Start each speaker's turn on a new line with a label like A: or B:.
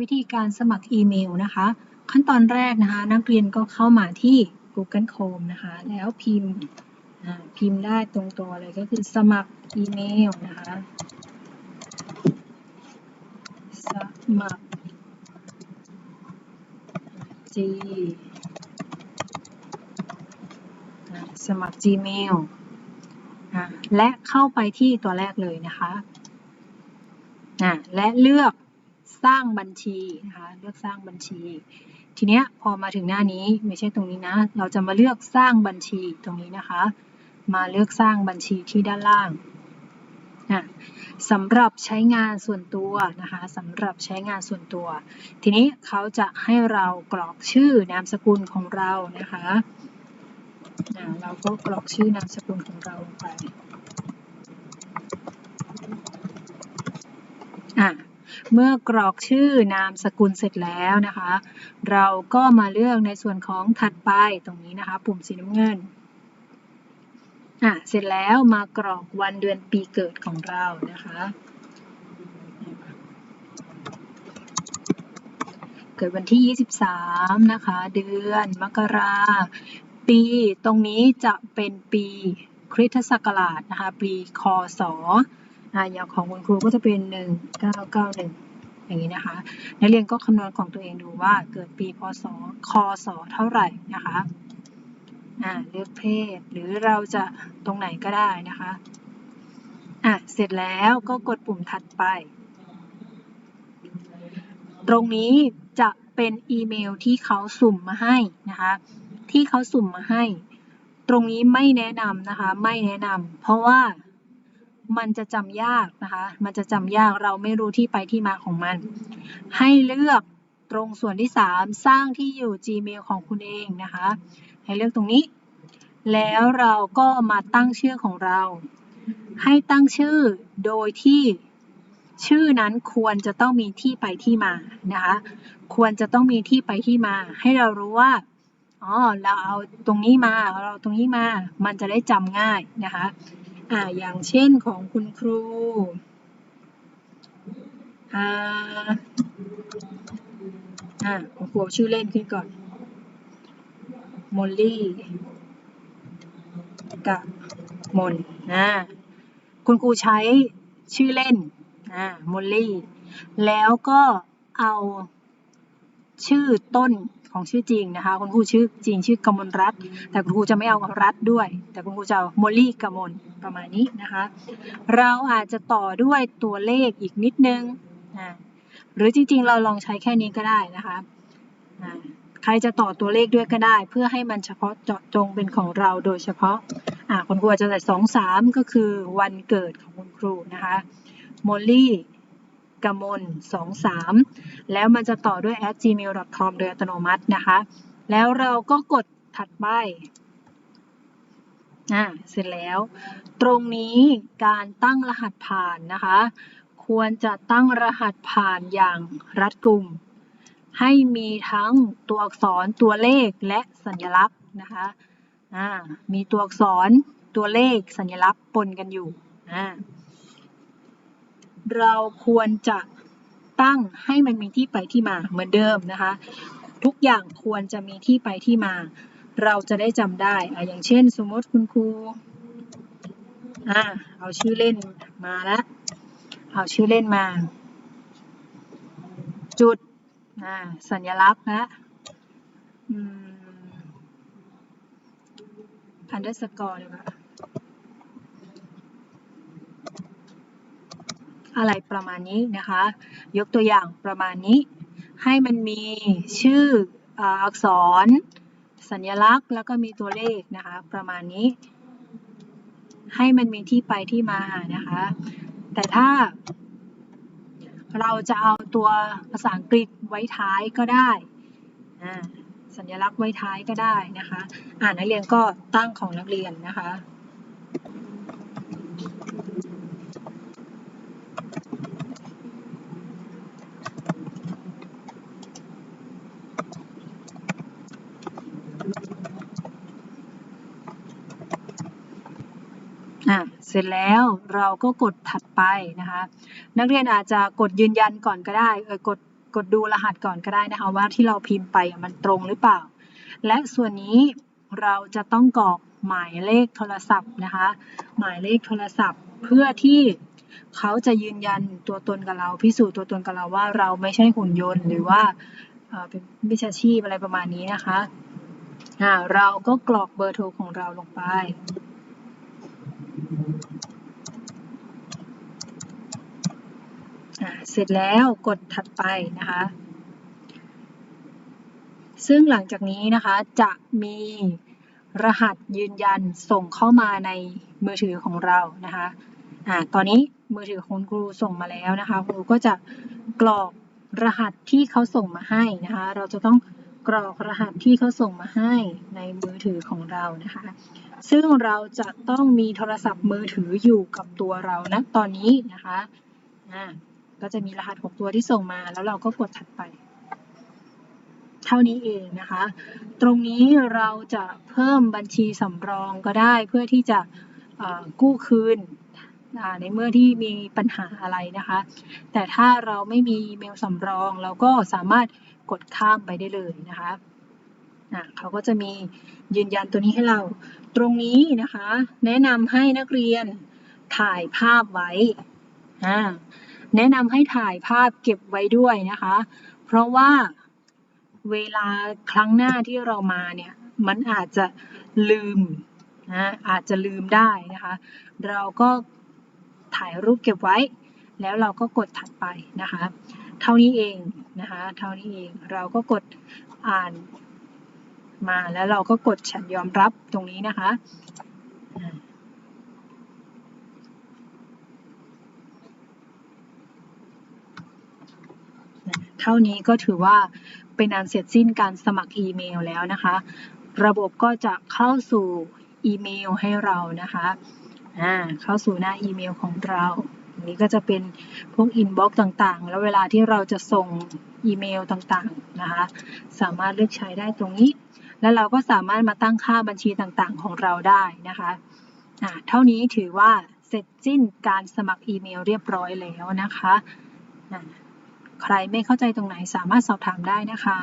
A: วิธีการสมัครอีเมลนะคะ ขั้นตอนแรกนะคะ นักเรียนก็เข้ามาที่ Google Chrome นะคะ แล้วพิมพ์พิมพ์ได้ตรงตัวเลยก็คือสมัครอีเมลนะคะ สมัคร G อ่าสมัคร Gmail อ่าและเข้าไปที่ตัวแรกเลยนะคะอ่าและเลือก สร้างบัญชีนะคะ เลือกสร้างบัญชี ทีเนี้ยพอมาถึงหน้านี้ไม่ใช่ตรงนี้นะ เราจะมาเลือกสร้างบัญชีตรงนี้นะคะ มาเลือกสร้างบัญชีที่ด้านล่างอะสำหรับใช้งานส่วนตัวนะคะสำหรับใช้งานส่วนตัว ทีนี้เขาจะให้เรากรอกชื่อนามสกุลของเรานะคะอะเราก็กรอกชื่อนามสกุลของเราลงไปอะ เมื่อกรอกชื่อนามสกุลเสร็จแล้วนะคะ เราก็มาเลือกในส่วนของถัดไปตรงนี้นะคะ ปุ่มสีน้ำเงินอะเสร็จแล้วมากรอกวันเดือนปีเกิดของเรานะคะ เกิดวันที่ 23 นะคะ เดือนมกราปีตรงนี้จะเป็นปีคริสตศักราชนะคะ ปีคศ อะอย่างของคุณครูก็จะเป็น 1991 อย่างนี้นะคะ นักเรียนก็คำนวณของตัวเองดูว่าเกิดปีพศคศเท่าไหร่นะคะอ่าเลือกเพศหรือเราจะตรงไหนก็ได้นะคะอะเสร็จแล้วก็กดปุ่มถัดไป ตรงนี้จะเป็นอีเมลที่เขาสุ่มมาให้นะคะ ที่เขาสุ่มมาให้ ตรงนี้ไม่แนะนำนะคะ ไม่แนะนำเพราะว่า มันจะจำยากนะคะ มันจะจำยากเราไม่รู้ที่ไปที่มาของมัน ให้เลือกตรงส่วนที่ 3 สร้างที่อยู่ Gmail ของคุณเองนะคะ ให้เลือกตรงนี้ แล้วเราก็มาตั้งชื่อของเรา ให้ตั้งชื่อโดยที่ชื่อนั้นควรจะต้องมีที่ไปที่มานะคะ ควรจะต้องมีที่ไปที่มา ให้เรารู้ว่า อ๋อ เราเอาตรงนี้มา เราตรงนี้มา มันจะได้จำง่ายนะคะ อ่าอย่างเช่นของคุณครูอ่าอ่าคุณครูชื่อเล่นขึ้นก่อนมอลลี่กับมนนะคุณครูใช้ชื่อเล่นอ่ามอลลี่ แล้วก็เอาชื่อต้นของชื่อจริงนะคะ คุณครูชื่อจริงชื่อกมลรัตแต่คุณครูจะไม่เอารัตด้วย แต่คุณครูจะเอามอลลี่กมล ประมาณนี้นะคะ เราอาจจะต่อด้วยตัวเลขอีกนิดนึงอ่าหรือจริงๆ เราลองใช้แค่นี้ก็ได้นะคะอ่าใครจะต่อตัวเลขด้วยก็ได้ เพื่อให้มันเฉพาะเจาะจงเป็นของเราโดยเฉพาะอ่าคุณครูอาจจะใส่สองสามก็คือวันเกิดของคุณครูนะคะโมลลี่กมลสองสามแล้วมันจะต่อด้วย at gmail.com โดยอัตโนมัตินะคะ แล้วเราก็กดถัดไป อ่าเสร็จแล้ว ตรงนี้การตั้งรหัสผ่านนะคะ ควรจะตั้งรหัสผ่านอย่างรัดกุม ให้มีทั้งตัวอักษรตัวเลขและสัญลักษณ์นะคะอ่ามีตัวอักษรตัวเลขสัญลักษณ์ปนกันอยู่อ่าเราควรจะตั้งให้มันมีที่ไปที่มาเหมือนเดิมนะคะ ทุกอย่างควรจะมีที่ไปที่มา เราจะได้จำได้อะอย่างเช่น สมมติคุณครูอ่าเอาชื่อเล่นมาล้วเอาชื่อเล่นมา จุดอ่าสัญลักษณ์นะอืม underscore เลยค่ะอะไรประมาณนี้นะคะ ยกตัวอย่างประมาณนี้ ให้มันมีชื่ออักษร สัญลักษณ์แล้วก็มีตัวเลขนะคะ ประมาณนี้ ให้มันมีที่ไปที่มานะคะ แต่ถ้า เราจะเอาตัวภาษาอังกฤษไว้ท้ายก็ได้สัญลักษณ์ไว้ท้ายก็ได้นะคะ อ่านนักเรียนก็ตั้งของนักเรียนนะคะ อะ เสร็จแล้วเราก็กดถัดไปนะคะ นักเรียนอาจจะกดยืนยันก่อนก็ได้เออกดกดดูรหัสก่อนก็ได้นะคะว่าที่เราพิมพ์ไปมันตรงหรือเปล่า และส่วนนี้เราจะต้องกรอกหมายเลขโทรศัพท์นะคะ หมายเลขโทรศัพท์เพื่อที่เขาจะยืนยันตัวตนกับเราพิสูจน์ตัวตนกับเราว่าเราไม่ใช่หุ่นยนต์ หรือว่าเป็นมิจฉาชีพอะไรประมาณนี้นะคะอ่าเราก็กรอกเบอร์โทรของเราลงไป อ่า เสร็จแล้วกดถัดไปนะคะ ซึ่งหลังจากนี้นะคะจะมีรหัสยืนยันส่งเข้ามาในมือถือของเรานะคะอ่าตอนนี้มือถือของครูส่งมาแล้วนะคะครูก็จะกรอกรหัสที่เขาส่งมาให้นะคะ เราจะต้องกรอกรหัสที่เขาส่งมาให้ในมือถือของเรานะคะ ซึ่งเราจะต้องมีโทรศัพท์มือถืออยู่กับตัวเรานะตอนนี้นะคะอ่า ก็จะมีรหัส 6 ตัวที่ส่งมา แล้วเราก็กดถัดไป เท่านี้เองนะคะ ตรงนี้เราจะเพิ่มบัญชีสำรองก็ได้เพื่อที่จะกู้คืนในเมื่อที่มีปัญหาอะไรนะคะ แต่ถ้าเราไม่มีเมลสำรอง เราก็สามารถกดข้ามไปได้เลยนะคะอะเขาก็จะมียืนยันตัวนี้ให้เรา ตรงนี้นะคะ แนะนำให้นักเรียนถ่ายภาพไว้ แนะนำให้ถ่ายภาพเก็บไว้ด้วยนะคะ เพราะว่าเวลาครั้งหน้าที่เรามาเนี่ย มันอาจจะลืมนะอาจจะลืมได้นะคะ เราก็ถ่ายรูปเก็บไว้ แล้วเราก็กดถัดไปนะคะ เท่านี้เองนะคะ เท่านี้เองเราก็กดอ่านมาแล้วเราก็กดฉันยอมรับตรงนี้นะคะ เท่านี้ก็ถือว่าเป็นอันเสร็จสิ้นการสมัครอีเมลแล้วนะคะ ระบบก็จะเข้าสู่อีเมลให้เรานะคะอ่าเข้าสู่หน้าอีเมลของเราอันนี้ก็จะเป็นพวกอินบ็อกซ์ต่างๆ แล้วเวลาที่เราจะส่งอีเมลต่างๆนะคะ สามารถเลือกใช้ได้ตรงนี้ แล้วเราก็สามารถมาตั้งค่าบัญชีต่างๆของเราได้นะคะอ่าเท่านี้ถือว่าเสร็จสิ้นการสมัครอีเมลเรียบร้อยแล้วนะคะ ใครไม่เข้าใจตรงไหนสามารถสอบถามได้นะคะ